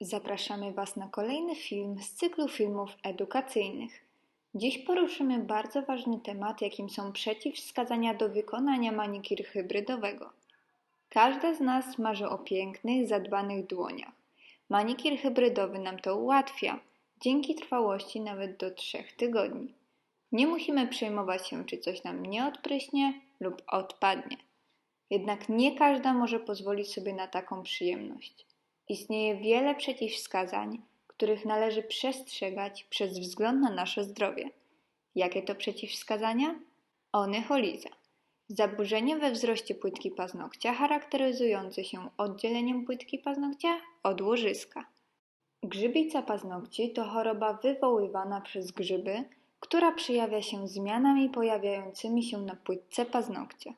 Zapraszamy Was na kolejny film z cyklu filmów edukacyjnych. Dziś poruszymy bardzo ważny temat, jakim są przeciwwskazania do wykonania manikir hybrydowego. Każda z nas marzy o pięknych, zadbanych dłoniach. Manikir hybrydowy nam to ułatwia, dzięki trwałości nawet do 3 tygodni. Nie musimy przejmować się, czy coś nam nie odpryśnie lub odpadnie. Jednak nie każda może pozwolić sobie na taką przyjemność. Istnieje wiele przeciwwskazań, których należy przestrzegać przez wzgląd na nasze zdrowie. Jakie to przeciwwskazania? Onycholiza. Zaburzenie we wzroście płytki paznokcia charakteryzujące się oddzieleniem płytki paznokcia od łożyska. Grzybica paznokci to choroba wywoływana przez grzyby, która przejawia się zmianami pojawiającymi się na płytce paznokcia.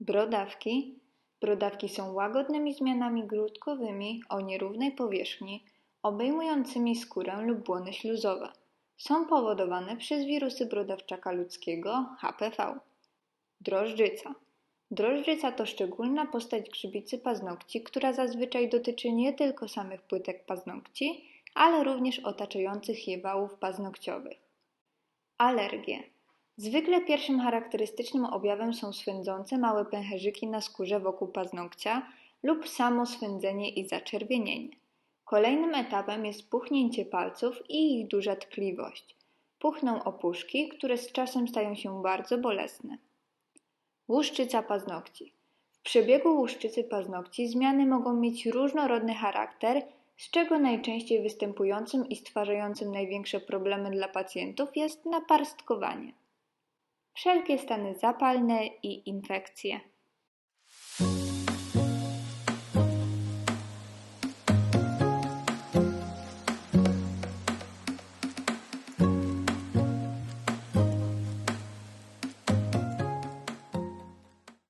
Brodawki. Brodawki są łagodnymi zmianami grudkowymi o nierównej powierzchni, obejmującymi skórę lub błony śluzowe. Są powodowane przez wirusy brodawczaka ludzkiego HPV. Drożdżyca. Drożdżyca to szczególna postać grzybicy paznokci, która zazwyczaj dotyczy nie tylko samych płytek paznokci, ale również otaczających je wałów paznokciowych. Alergie. Zwykle pierwszym charakterystycznym objawem są swędzące małe pęcherzyki na skórze wokół paznokcia lub samo swędzenie i zaczerwienienie. Kolejnym etapem jest puchnięcie palców i ich duża tkliwość. Puchną opuszki, które z czasem stają się bardzo bolesne. Łuszczyca paznokci. W przebiegu łuszczycy paznokci zmiany mogą mieć różnorodny charakter, z czego najczęściej występującym i stwarzającym największe problemy dla pacjentów jest naparstkowanie wszelkie stany zapalne i infekcje.